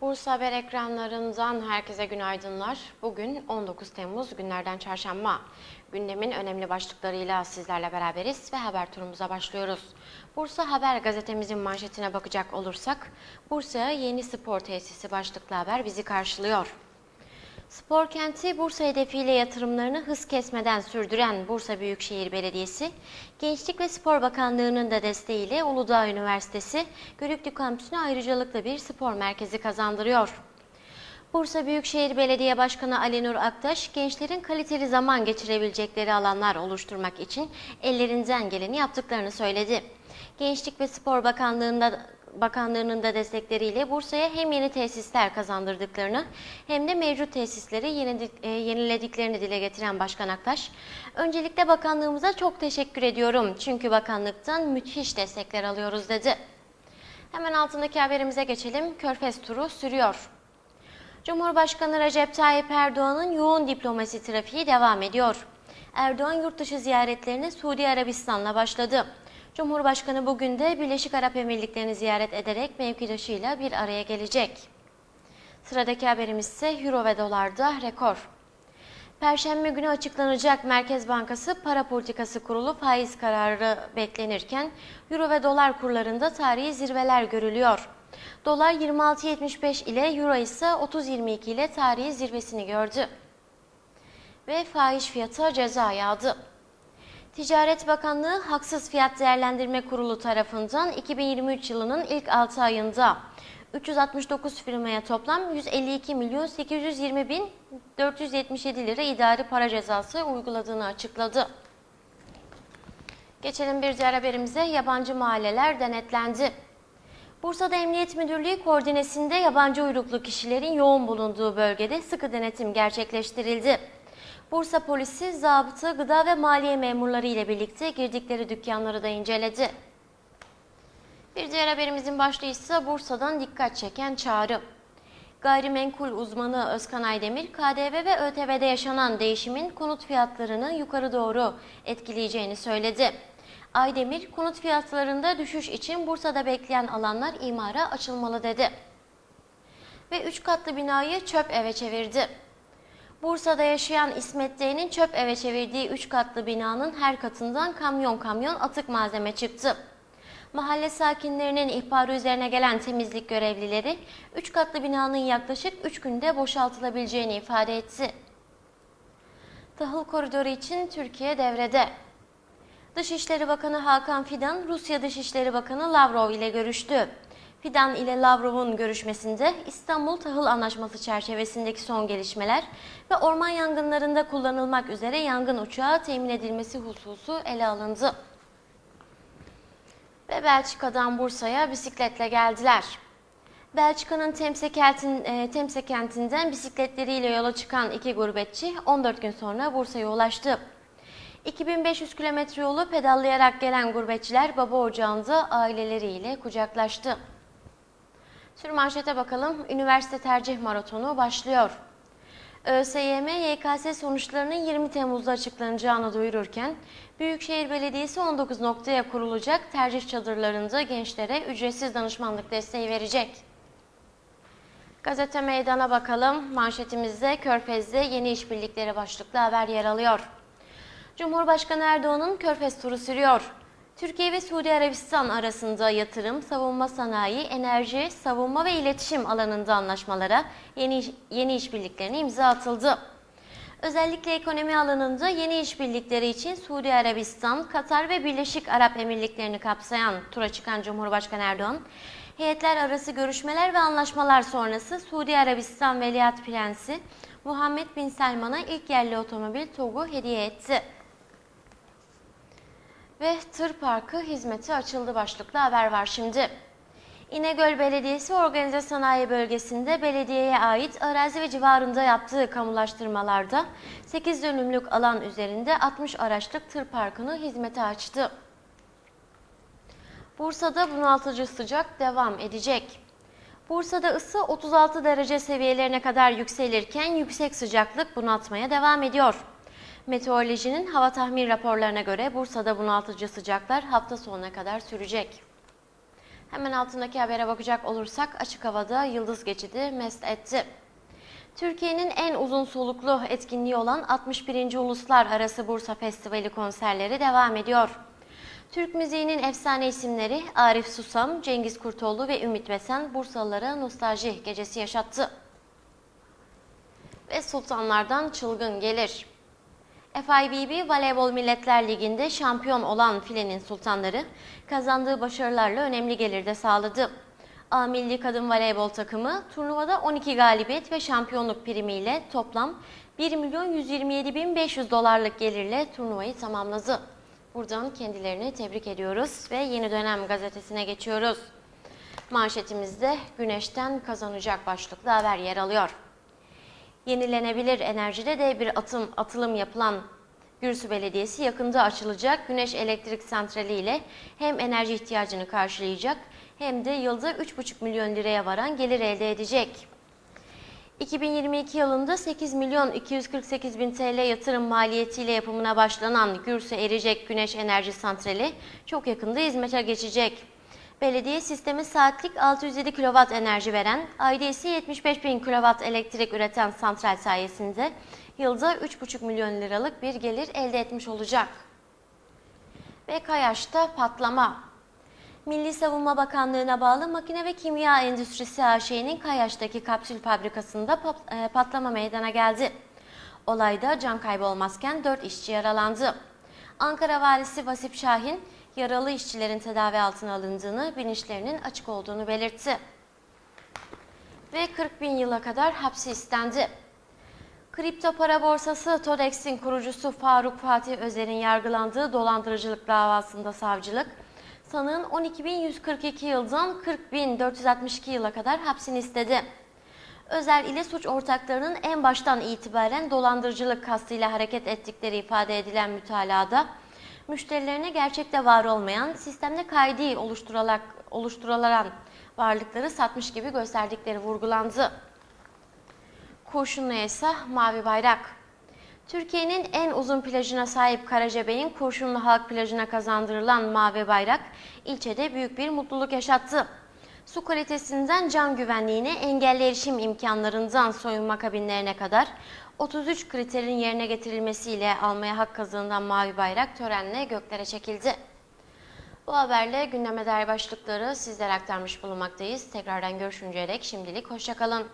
Bursa Haber ekranlarından herkese günaydınlar. Bugün 19 Temmuz günlerden çarşamba. Gündemin önemli başlıklarıyla sizlerle beraberiz ve haber turumuza başlıyoruz. Bursa Haber gazetemizin manşetine bakacak olursak, Bursa'ya yeni spor tesisi başlıklı haber bizi karşılıyor. Spor kenti Bursa hedefiyle yatırımlarını hız kesmeden sürdüren Bursa Büyükşehir Belediyesi, Gençlik ve Spor Bakanlığı'nın da desteğiyle Uludağ Üniversitesi Görüklü Kampüsü'ne ayrıcalıklı bir spor merkezi kazandırıyor. Bursa Büyükşehir Belediye Başkanı Ali Nur Aktaş, gençlerin kaliteli zaman geçirebilecekleri alanlar oluşturmak için ellerinden geleni yaptıklarını söyledi. Gençlik ve Spor Bakanlığı'nda Bakanlığı'nın da destekleriyle Bursa'ya hem yeni tesisler kazandırdıklarını hem de mevcut tesisleri e, yenilediklerini dile getiren Başkan Aktaş, öncelikle bakanlığımıza çok teşekkür ediyorum çünkü bakanlıktan müthiş destekler alıyoruz dedi. Hemen altındaki haberimize geçelim. Körfez turu sürüyor. Cumhurbaşkanı Recep Tayyip Erdoğan'ın yoğun diplomasi trafiği devam ediyor. Erdoğan yurt dışı ziyaretlerine Suudi Arabistan'la başladı. Cumhurbaşkanı bugün de Birleşik Arap Emirlikleri'ni ziyaret ederek mevkidaşıyla bir araya gelecek. Sıradaki haberimiz ise Euro ve dolarda rekor. Perşembe günü açıklanacak Merkez Bankası Para Politikası Kurulu faiz kararı beklenirken Euro ve dolar kurlarında tarihi zirveler görülüyor. Dolar 26.75 ile Euro ise 30.22 ile tarihi zirvesini gördü. Ve fahiş fiyata ceza yağdı. Ticaret Bakanlığı Haksız Fiyat Değerlendirme Kurulu tarafından 2023 yılının ilk 6 ayında 369 firmaya toplam 152 milyon 820 bin 477 lira idari para cezası uyguladığını açıkladı. Geçelim bir diğer haberimize yabancı mahalleler denetlendi. Bursa'da Emniyet Müdürlüğü koordinesinde yabancı uyruklu kişilerin yoğun bulunduğu bölgede sıkı denetim gerçekleştirildi. Bursa polisi, zabıta, gıda ve maliye memurları ile birlikte girdikleri dükkanları da inceledi. Bir diğer haberimizin başlığı ise Bursa'dan dikkat çeken çağrı. Gayrimenkul uzmanı Özkan Aydemir, KDV ve ÖTV'de yaşanan değişimin konut fiyatlarını yukarı doğru etkileyeceğini söyledi. Aydemir, konut fiyatlarında düşüş için Bursa'da bekleyen alanlar imara açılmalı dedi. Ve 3 katlı binayı çöp eve çevirdi. Bursa'da yaşayan İsmet D'nin çöp eve çevirdiği 3 katlı binanın her katından kamyon kamyon atık malzeme çıktı. Mahalle sakinlerinin ihbarı üzerine gelen temizlik görevlileri 3 katlı binanın yaklaşık 3 günde boşaltılabileceğini ifade etti. Tahıl koridoru için Türkiye devrede. Dışişleri Bakanı Hakan Fidan, Rusya Dışişleri Bakanı Lavrov ile görüştü. Fidan ile Lavrov'un görüşmesinde İstanbul Tahıl Anlaşması çerçevesindeki son gelişmeler ve orman yangınlarında kullanılmak üzere yangın uçağı temin edilmesi hususu ele alındı. Ve Belçika'dan Bursa'ya bisikletle geldiler. Belçika'nın Temse, kentin, e, Temse kentinden bisikletleriyle yola çıkan iki gurbetçi 14 gün sonra Bursa'ya ulaştı. 2500 kilometre yolu pedallayarak gelen gurbetçiler baba ocağında aileleriyle kucaklaştı. Sürmanşete bakalım. Üniversite tercih maratonu başlıyor. ÖSYM, YKS sonuçlarının 20 Temmuz'da açıklanacağını duyururken, Büyükşehir Belediyesi 19 noktaya kurulacak tercih çadırlarında gençlere ücretsiz danışmanlık desteği verecek. Gazete meydana bakalım. Manşetimizde Körfez'de yeni işbirlikleri başlıklı haber yer alıyor. Cumhurbaşkanı Erdoğan'ın Körfez turu sürüyor. Türkiye ve Suudi Arabistan arasında yatırım, savunma sanayi, enerji, savunma ve iletişim alanında anlaşmalara yeni, yeni işbirliklerine imza atıldı. Özellikle ekonomi alanında yeni işbirlikleri için Suudi Arabistan, Katar ve Birleşik Arap Emirlikleri'ni kapsayan tura çıkan Cumhurbaşkanı Erdoğan, heyetler arası görüşmeler ve anlaşmalar sonrası Suudi Arabistan Veliaht Prensi Muhammed Bin Selman'a ilk yerli otomobil TOG'u hediye etti. Ve tır parkı hizmeti açıldı başlıklı haber var şimdi. İnegöl Belediyesi Organize Sanayi Bölgesi'nde belediyeye ait arazi ve civarında yaptığı kamulaştırmalarda 8 dönümlük alan üzerinde 60 araçlık tır parkını hizmete açtı. Bursa'da bunaltıcı sıcak devam edecek. Bursa'da ısı 36 derece seviyelerine kadar yükselirken yüksek sıcaklık bunaltmaya devam ediyor. Meteorolojinin hava tahmin raporlarına göre Bursa'da bunaltıcı sıcaklar hafta sonuna kadar sürecek. Hemen altındaki habere bakacak olursak açık havada yıldız geçidi mest etti. Türkiye'nin en uzun soluklu etkinliği olan 61. Uluslararası Bursa Festivali konserleri devam ediyor. Türk müziğinin efsane isimleri Arif Susam, Cengiz Kurtoğlu ve Ümit Besen Bursalılara nostalji gecesi yaşattı. Ve sultanlardan çılgın gelir. FIVB Voleybol Milletler Ligi'nde şampiyon olan filenin sultanları kazandığı başarılarla önemli gelir de sağladı. A Milli Kadın Voleybol takımı turnuvada 12 galibiyet ve şampiyonluk primiyle toplam 1 milyon 127 bin 500 dolarlık gelirle turnuvayı tamamladı. Buradan kendilerini tebrik ediyoruz ve yeni dönem gazetesine geçiyoruz. Manşetimizde güneşten kazanacak başlıklı haber yer alıyor. Yenilenebilir enerjide de bir atım, atılım yapılan Gürsü Belediyesi yakında açılacak güneş elektrik santrali ile hem enerji ihtiyacını karşılayacak hem de yılda 3,5 milyon liraya varan gelir elde edecek. 2022 yılında 8 milyon 248 bin TL yatırım maliyetiyle yapımına başlanan Gürsü Erecek Güneş Enerji Santrali çok yakında hizmete geçecek. Belediye sistemi saatlik 607 kW enerji veren, ayda ise 75 bin kW elektrik üreten santral sayesinde yılda 3,5 milyon liralık bir gelir elde etmiş olacak. Ve Kayaş'ta patlama. Milli Savunma Bakanlığı'na bağlı Makine ve Kimya Endüstrisi AŞ'nin Kayaş'taki kapsül fabrikasında e, patlama meydana geldi. Olayda can kaybı olmazken 4 işçi yaralandı. Ankara Valisi Vasip Şahin, yaralı işçilerin tedavi altına alındığını, bilinçlerinin açık olduğunu belirtti. Ve 40 bin yıla kadar hapsi istendi. Kripto para borsası Todex'in kurucusu Faruk Fatih Özer'in yargılandığı dolandırıcılık davasında savcılık, sanığın 12.142 yıldan 40.462 yıla kadar hapsini istedi. Özer ile suç ortaklarının en baştan itibaren dolandırıcılık kastıyla hareket ettikleri ifade edilen mütalada, müşterilerine gerçekte var olmayan, sistemde kaydi oluşturularak, oluşturulan varlıkları satmış gibi gösterdikleri vurgulandı. Kurşunlu'ya ise mavi bayrak. Türkiye'nin en uzun plajına sahip Karacabey'in Kurşunlu Halk Plajı'na kazandırılan mavi bayrak ilçede büyük bir mutluluk yaşattı. Su kalitesinden can güvenliğine, engelli erişim imkanlarından soyunma kabinlerine kadar 33 kriterin yerine getirilmesiyle almaya hak kazanılan mavi bayrak törenle göklere çekildi. Bu haberle gündeme dair başlıkları sizlere aktarmış bulunmaktayız. Tekrardan görüşünceye dek şimdilik hoşçakalın.